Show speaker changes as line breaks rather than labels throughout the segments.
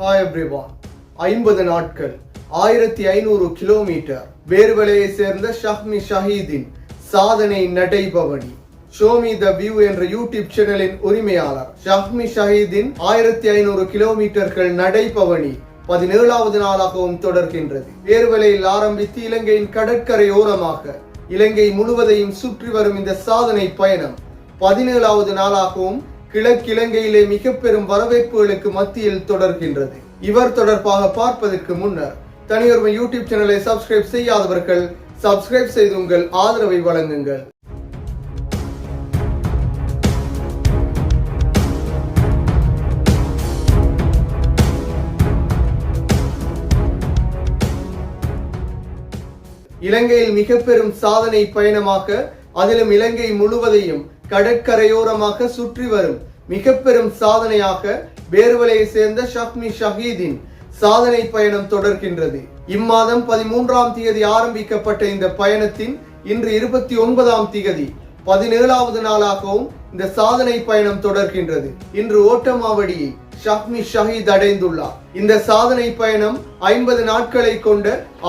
Hi everyone ஐம்பது நாட்கள் ஆயிரத்தி ஐநூறு கிலோமீட்டர் வேர்வலையை சேர்ந்த ஷஹ்மி ஷஹீதின் சாதனை நடைபவனி. ஷோமி த வியூ என்ற யூடியூப் சேனலின் உரிமையாளர் ஷஹ்மி ஷஹீதின் ஆயிரத்தி ஐநூறு கிலோமீட்டர்கள் நடைபவனி பதினேழாவது நாளாகவும் தொடர்கின்றது. வேர்வலையில் ஆரம்பித்து இலங்கையின் கடற்கரையோரமாக இலங்கை முழுவதையும் சுற்றி வரும் இந்த சாதனை பயணம் பதினேழாவது நாளாகவும் கிழக்கிழங்கையிலே மிக பெரும் வரவேற்புகளுக்கு மத்தியில் தொடர்கின்றது. இவர் தொடர்பாக பார்ப்பதற்கு முன்னர் தனியொருமை யூடியூப் சேனலை சப்ஸ்கிரைப் செய்யாதவர்கள் சப்ஸ்கிரைப் செய்து உங்கள் ஆதரவை வழங்குங்கள். இலங்கையில் மிக பெரும் சாதனை பயணமாக அதிலும் இலங்கை முழுவதையும் கடற்கரையோரமாக சுற்றி வரும். மிக பெரும் சாதனையாக பேர்வலையை சேர்ந்த ஷஹ்மி ஷஹீதின் சாதனை பயணம் தொடர்கின்றது. இம்மாதம் பதிமூன்றாம் தேதி ஆரம்பிக்கப்பட்ட இந்த பயணத்தின் இன்று இருபத்தி ஒன்பதாம் தேதி பதினேழாவது நாளாகவும் இந்த சாதனை பயணம் தொடர்கின்றது. இன்று ஓட்டமாவடியை ஷஹ்மி ஷஹீத் அடைந்துள்ளார். இந்த சாதனை பயணம் ஐம்பது நாட்களை கொண்ட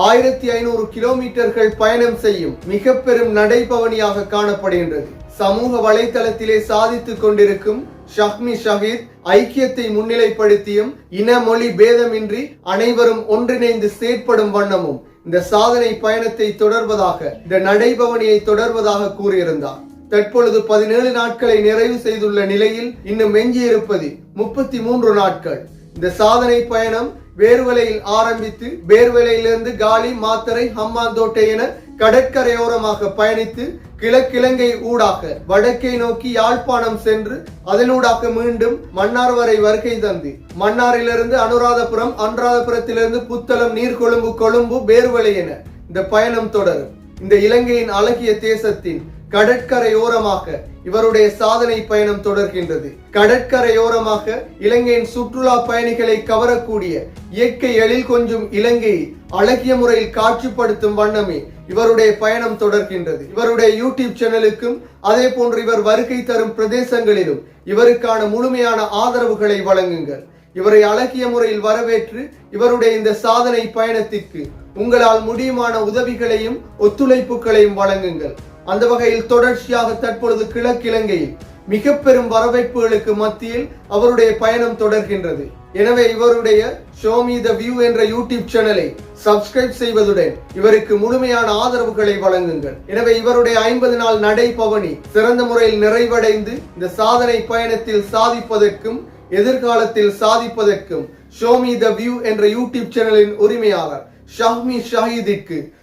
ஆயிரத்தி ஐநூறு கிலோமீட்டர்கள் பயணம் செய்யும் மிக பெரும் நடைபவனியாக காணப்படுகின்றது. சமூக வலைத்தளத்திலே சாதித்துக் கொண்டிருக்கும் ஷஹ்மி ஷஹீத் ஐக்கியத்தை முன்னிலைப்படுத்தியும் இன மொழி பேதமின்றி அனைவரும் ஒன்றிணைந்து செயற்படும் வண்ணமும் இந்த சாதனை பயணத்தை தொடர்வதாக இந்த நடைபவனியை தொடர்வதாக கூறியிருந்தார். தற்பொழுது பதினேழு நாட்களை நிறைவு செய்துள்ள நிலையில் இன்னும் எஞ்சியிருப்பது முப்பத்தி மூன்று நாட்கள். இந்த சாதனை பயணம் வேர்வலையில் ஆரம்பித்து வேர்வலையிலிருந்து காலி மாத்தரை ஹம்மாந்தோட்டை என கடற்கரையோரமாக பயணித்து கிழக்கிழங்கை ஊடாக வடக்கை நோக்கி யாழ்ப்பாணம் சென்று அதனூடாக மீண்டும் மன்னார் வரை வருகை தந்து. மன்னாரிலிருந்து அனுராதபுரம் அனுராதபுரத்திலிருந்து புத்தளம் நீர்கொழும்பு கொழும்பு பேர்வலை என இந்த பயணம் தொடரும். இந்த இலங்கையின் அழகிய தேசத்தின் கடற்கரையோரமாக இவருடைய சாதனை பயணம் தொடர்கின்றது. கடற்கரையோரமாக இலங்கையின் சுற்றுலா பயணிகளை கவரக்கூடிய இயற்கை எழில் கொஞ்சும் இலங்கையை அழகிய முறையில் காட்சிப்படுத்தும் வண்ணமே இவருடைய பயணம் தொடர்கின்றது. இவருடைய யூடியூப் சேனலுக்கும் அதே போன்று இவர் வருகை தரும் பிரதேசங்களிலும் இவருக்கான முழுமையான ஆதரவுகளை வழங்குங்கள். இவரை அழகிய முறையில் வரவேற்று இவருடைய இந்த சாதனை பயணத்திற்கு உங்களால் முடியுமான உதவிகளையும் ஒத்துழைப்புகளையும் வழங்குங்கள். அந்த வகையில் தொடர்ச்சியாக தற்பொழுது கிழக்கிழங்கையில் மிக பெரும் வரவேற்புகளுக்கு மத்தியில் அவருடைய பயணம் தொடர்கின்றது. எனவே இவருடைய ஷோமி த வியூ என்ற யூடியூப் சேனலை சப்ஸ்கிரைப் செய்வதுடன் இவருக்கு முழுமையான ஆதரவுகளை வழங்குங்கள். எனவே இவருடைய ஐம்பது நாள் நடைபவனி சிறந்த முறையில் நிறைவடைந்து இந்த சாதனை பயணத்தில் சாதிப்பதற்கும் எதிர்காலத்தில் சாதிப்பதற்கும் ஷோமி த வியூ என்ற யூடியூப் சேனலின் உரிமையாளர் ஷஹ்மி ஷஹீதிற்கு